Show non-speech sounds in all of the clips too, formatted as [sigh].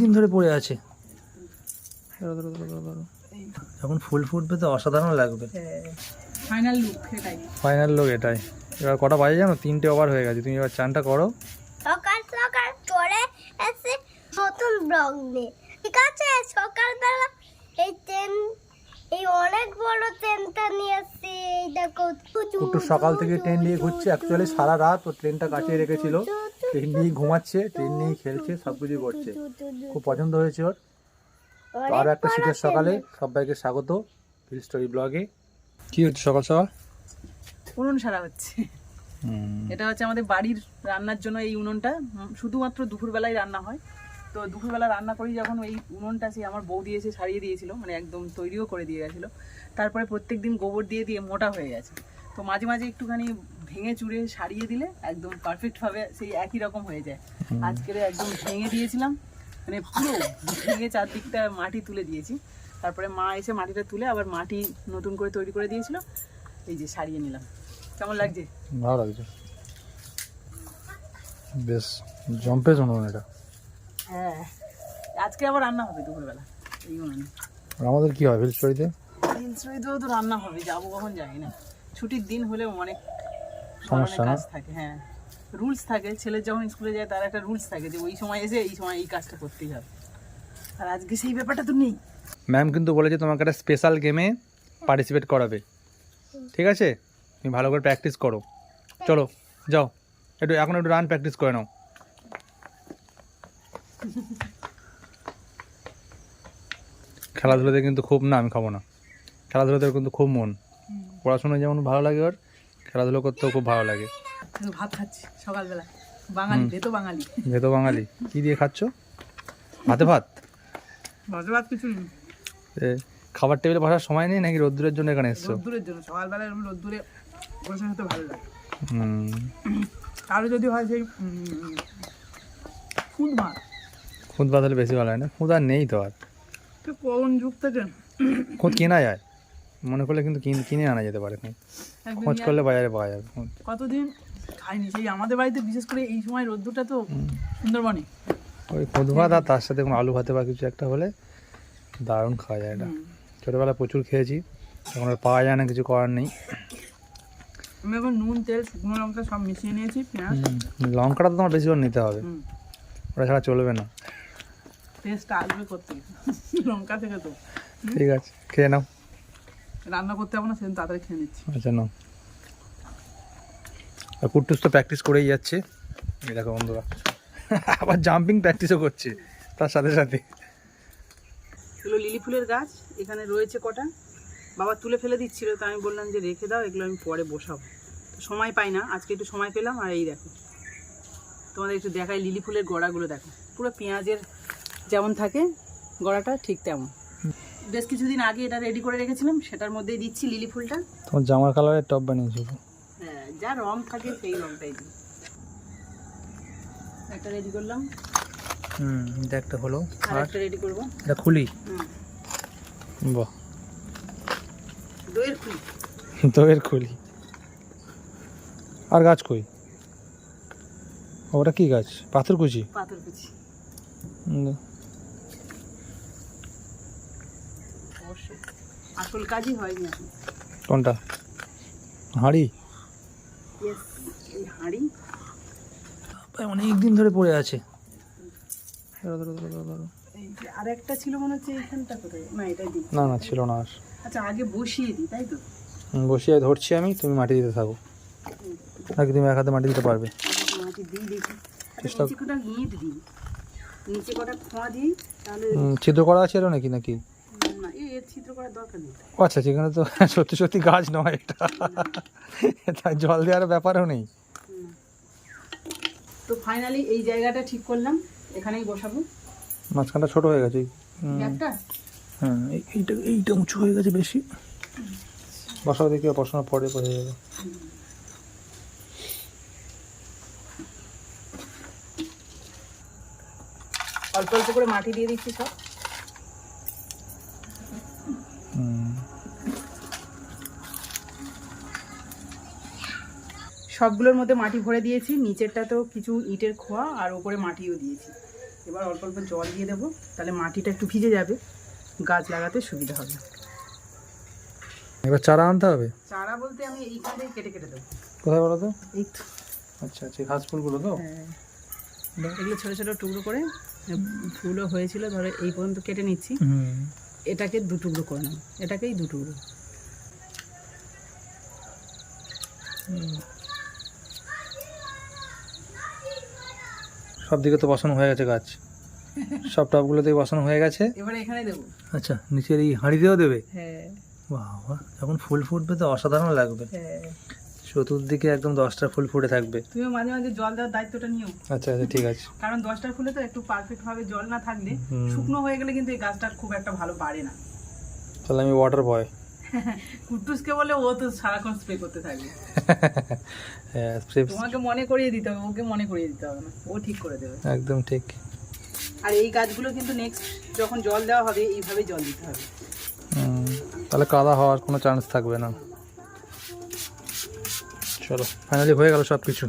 দিন ধরে পড়ে আছে। যখন ফুল ফুটবে তো অসাধারণ লাগবে। ফাইনাল লুক সেটাই। ফাইনাল লোক এটাই। এবার কটা বাজে জানো? তিনটে ওভার হয়ে গেছে। তুমি এবার চানটা করো। সকাল সকাল চলে এসে নতুন ব্লগ নিয়ে। ঠিক আছে সকালবেলা এই ট্রেন এই অনেক বড় ট্রেনটা নিয়ে এসছি এই দেখো একটু সকাল থেকে ট্রেন নিয়ে ঘুরছে। অ্যাকচুয়ালি সারা রাত ও ট্রেনটা কাটিয়ে রেখেছিল। ট্রেন নিয়ে ঘুমাচ্ছে ট্রেন নিয়ে খেলছে সব কিছু করছে। খুব পছন্দ হয়েছে ওর। আরও একটা শীতের সকালে সবাইকে স্বাগত ফিল স্টোরি ব্লগে কি হচ্ছে সকাল সকাল? উনুন সারা হচ্ছে। এটা হচ্ছে আমাদের বাড়ির রান্নার জন্য এই উনুনটা। শুধুমাত্র দুপুরবেলায় রান্না হয়। তো দুপুরবেলা রান্না করি যখন ওই উনুনটা সে আমার বৌদি এসে সারিয়ে দিয়েছিল মানে একদম তৈরিও করে দিয়ে গেছিল। তারপরে প্রত্যেকদিন গোবর দিয়ে দিয়ে মোটা হয়ে গেছে। তো মাঝে মাঝে একটুখানি ভেঙে চুড়ে সারিয়ে দিলে একদম পারফেক্টভাবে সেই একই রকম হয়ে যায়। আজকের একদম ভেঙে দিয়েছিলাম মানে পুরো ভেঙে চারদিকটা মাটি তুলে দিয়েছি। তারপরে মা এসে মাটিটা তুলে আবার মাটি নতুন করে তৈরি করে দিয়েছিল। এই যে সারিয়ে নিলাম। কেমন লাগছে? ভালো লাগছে। বেশ জম্পে শুনুন এটা। হ্যাঁ। আজকে আবার রান্না হবে দুপুরবেলা। এই উনুনে আমাদের কি হয় ফিল স্টোরিতে হিলসইতেও তো রান্না হবে যাব কখন যাই না। ছুটির দিন হলেও অনেক সমস্যা কাজ থাকে হ্যাঁ। রুলস থাকে ছেলের যখন স্কুলে যায় তার একটা রুলস থাকে যে ওই সময় এসে এই সময় এই কাজটা করতেই হবে। আর আজকে সেই ব্যাপারটা তো নেই। ম্যাম কিন্তু বলেছে তোমাকে একটা স্পেশাল গেমে পার্টিসিপেট করাবে। ঠিক আছে? তুমি ভালো করে প্র্যাকটিস করো। চলো যাও। একটু এখন একটু রান প্র্যাকটিস করে নাও। [laughs] খেলাধুলোতে কিন্তু খুব না আমি খাব না। খেলাধুলোতে কিন্তু খুব মন। পড়াশোনায় যেমন ভালো লাগে ওর খেলাধুলো করতেও খুব ভালো লাগে। ভাত খাচ্ছি সকালবেলা। বাঙালি দে বাঙালি। বাঙালি। কী দিয়ে খাচ্ছ? ভাতে ভাত? ভাজা ভাত কিছু খাবার টেবিলে বসার সময় নেই নাকি রোদ্দুরের জন্য এখানে এসছো? রোদ্দুরের জন্য। সকালবেলা এরকম রোদ্দুরে বসে খেতে ভালো লাগে। আরও যদি হয় সেই ফুড ভাত খুদ ভাত হলে বেশি ভালো হয় না। খুদ আর নেই তো আর। কোন যুগ থেকে। খুদ কেনা যায়। মনে করলে কিন্তু কিন- কিনে আনা যেতে পারে। একদম খোঁজ করলে বাজারে পাওয়া যাবে খুদ। কতদিন খাইনি? সেই আমাদের বাড়িতে বিশেষ করে এই সময় রোদ্দুরটা তো সুন্দরবনে ওই খুদ ভাত আর তার সাথে আলু ভাতে বা কিছু একটা হলে দারুণ খাওয়া যায় এটা। হুম। ছোটোবেলায় প্রচুর খেয়েছি। এখন আর পাওয়া যায় না কিছু করার নেই। আমি এখন নুন তেল শুকনো লঙ্কা সব মিশিয়ে নিয়েছি পেঁয়াজ। লঙ্কাটা তো তোমার বেশি করে নিতে হবে। ওটা ছাড়া চলবে না। টেস্টটা আসবে করতে। লঙ্কা থেকে তো। ঠিক আছে খেয়ে নাও। রান্না করতে হবে না সেদিন তাড়াতাড়ি খেয়ে নিচ্ছি। আচ্ছা নাও। আর কুট্টুস তো প্র্যাকটিস করেই যাচ্ছে। এই দেখো বন্ধুরা আবার জাম্পিং প্র্যাকটিসও করছে তার সাথে সাথে। এগুলো লিলি ফুলের গাছ এখানে রয়েছে কটা। বাবা তুলে ফেলে দিচ্ছিল তো আমি বললাম যে রেখে দাও এগুলো আমি পরে বসাবো। সময় পাই না আজকে একটু সময় পেলাম আর এই দেখো। তোমাদের একটু দেখাই লিলি ফুলের গোড়াগুলো দেখো। পুরো পেঁয়াজের যেমন থাকে গড়াটা ঠিক তেমন। বেশ কিছুদিন আগে এটা রেডি করে রেখেছিলাম সেটার মধ্যে দিচ্ছি লিলি ফুলটা। তোমার জামার কালারের টপ বানিয়েছো। হ্যাঁ যা রং থাকে সেই রংটাই দিই। একটা রেডি করলাম। হুম এটা একটা হলো। আর? একটা রেডি করব। এটা খুলি? হুম। বাহ। দইয়ের ফুল তো খুলি। আর গাছ কই? ওটা কি গাছ? পাথরকুচি? পাথর কুচি হুম, অবশ্যই। আসল কাজই হয়নি এখন। কোনটা? হাঁড়ি? ইয়েস এই হাঁড়ি। অনেক দিন ধরে পড়ে আছে। আর একটা ছিল মনে হচ্ছে এইখানটা কোথায়? না দিই। না না ছিল না আর। আচ্ছা আগে বসিয়ে দিই তাই তো? বসিয়ে ধরছি আমি তুমি মাটি দিতে থাকো। নাকি তুমি এক হাতে মাটি দিতে পারবে? মাটি দিই। দেখি আচ্ছা চেষ্টা- কটা ইট দিই? নিচে কটা খোঁয়া দিই তাহলে ছিদ্র করা আছে নাকি নাকি? না ছিদ্র করার দরকার নেই। ও আচ্ছা সেখানে তো সত্যি সত্যি গাছ নয় এটা। তাই জল দেওয়ার ব্যাপারও নেই। তো ফাইনালি এই জায়গাটা ঠিক করলাম এখানেই বসাবো। মাঝখানটা ছোট হয়ে গেছে। হ্যাঁ এই- এইটা এইটা উঁচু হয়ে গেছে বেশি। বসাও দেখি বসানোর পরে বোঝা যাবে। অল্প অল্প করে মাটি দিয়ে দিচ্ছি সব। সবগুলোর মধ্যে মাটি ভরে দিয়েছি। নিচেরটা তো কিছু ইটের খোয়া আর ওপরে মাটিও দিয়েছি। এবার অল্প অল্প জল দিয়ে দেবো তাহলে মাটিটা একটু ভিজে যাবে। গাছ লাগাতে সুবিধা হবে। এবার চারা আনতে হবে? চারা বলতে আমি এইখান থেকে কেটে কেটে দেবো। কোথায় বলো তো? এই তো। আচ্ছা আচ্ছা ঘাস ফুলগুলো তো? হ্যাঁ। এগুলো ছোটো ছোটো টুকরো করে ফুলও হয়েছিল ধরো এই পর্যন্ত কেটে নিচ্ছি। হুম। এটাকে দু টুকরো করে নেব। এটাকেই দু টুকরো। সব দিকে তো বসানো হয়ে গেছে গাছ। সব টবগুলোতেই বসানো হয়ে গেছে। এবারে এখানে দেবো। আচ্ছা নিচের এই হাঁড়িতেও দেবে? হ্যাঁ। বাবা যখন ফুল ফুটবে তো অসাধারণ লাগবে। হ্যাঁ। চতুর্দিকে একদম দশটা ফুল ফুটে থাকবে। তুমি মাঝে মাঝে জল দেওয়ার দায়িত্বটা নিও। আচ্ছা আচ্ছা ঠিক আছে। কারণ দশটার ফুলে তো একটু পারফেক্ট ভাবে জল না থাকলে শুকনো হয়ে গেলে কিন্তু এই গাছটা খুব একটা ভালো বাড়ে না। তাহলে আমি ওয়াটার বয় কুট্টুসকে বলে ও তো সারাক্ষণ স্প্রে করতে থাকবে। [laughs] তোমাকে মনে করিয়ে দিতে হবে ওকে মনে করিয়ে দিতে হবে না। ও ঠিক করে দেবে। একদম ঠিক। আর এই গাছগুলো কিন্তু নেক্সট যখন জল দেওয়া হবে এইভাবে জল দিতে হবে। তাহলে কাদা হওয়ার কোনো চান্স থাকবে না। চলো ফাইনালি হয়ে গেল সব কিছু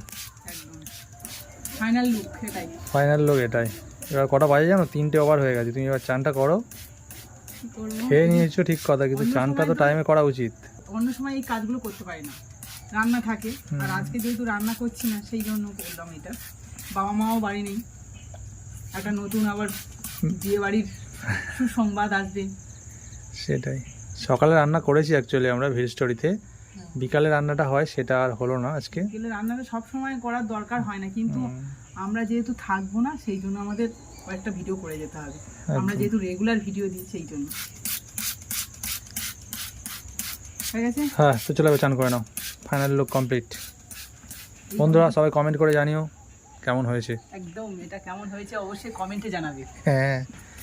ফাইনাল লুক এটাই ফাইনাল লোক এটাই। এবার কটা বাজে জানো? তিনটে ওভার হয়ে গেছে। তুমি এবার চানটা করো। খেয়ে নিয়েছো ঠিক কথা কিন্তু চানটা তো টাইমে করা উচিত। অন্য সময় এই কাজগুলো করতে পারি না। রান্না থাকে আর আজকে যেহেতু রান্না করছি না সেই জন্য করলাম এটা। বাবা মাও বাড়ি নেই। একটা নতুন আবার বিয়ে বাড়ির সুসংবাদ আসবে। সেটাই। সকালে রান্না করেছি অ্যাকচুয়ালি আমরা ভিল স্টোরিতে বিকালে রান্নাটা হয় সেটা আর হলো না আজকে। রান্নাটা সব সময় করার দরকার হয় না কিন্তু আমরা যেহেতু থাকব না সেই জন্য আমাদের কয়েকটা ভিডিও করে যেতে হবে। আমরা যেহেতু রেগুলার ভিডিও দিই সেই জন্য। হয়ে গেছে? হ্যাঁ তো চলো চান করে নাও। ফাইনাল লুক কমপ্লিট বন্ধুরা সবাই কমেন্ট করে জানিও কেমন হয়েছে। একদম এটা কেমন হয়েছে অবশ্যই কমেন্টে জানাবে। হ্যাঁ।